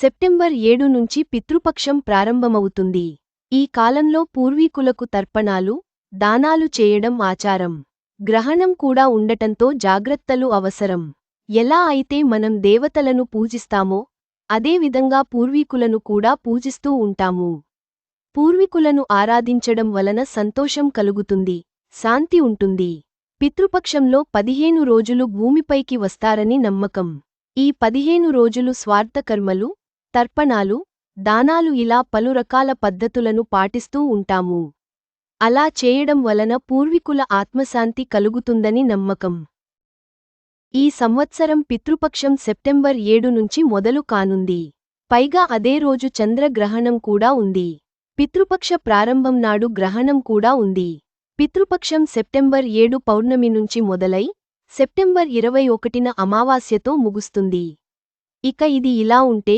September ఏడు నుంచి పితృపక్షం ప్రారంభమవుతుంది. ఈ కాలంలో పూర్వీకులకు తర్పణాలు దానాలు చేయడం ఆచారం. గ్రహణం కూడా ఉండటంతో జాగ్రత్తలు అవసరం. ఎలా అయితే మనం దేవతలను పూజిస్తామో అదేవిధంగా పూర్వీకులను కూడా పూజిస్తూ ఉంటాము. పూర్వీకులను ఆరాధించడం వలన సంతోషం కలుగుతుంది శాంతి ఉంటుంది. పితృపక్షంలో పదిహేను రోజులు భూమిపైకి వస్తారని నమ్మకం. ఈ పదిహేను రోజులు స్వార్థకర్మలు తర్పణాలు దానాలు ఇలా పలు రకాల పద్ధతులను పాటిస్తూ ఉంటాము. అలా చేయడం వలన పూర్వీకుల ఆత్మశాంతి కలుగుతుందని నమ్మకం. ఈ సంవత్సరం పితృపక్షం సెప్టెంబర్ ఏడు నుంచి మొదలు కానుంది. పైగా అదే రోజు చంద్రగ్రహణం కూడా ఉంది. పితృపక్ష ప్రారంభం నాడు గ్రహణం కూడా ఉంది. పితృపక్షం సెప్టెంబర్ ఏడు పౌర్ణమి నుంచి మొదలై సెప్టెంబర్ ఇరవై ఒకటిన అమావాస్యతో ముగుస్తుంది. ఇక ఇది ఇలా ఉంటే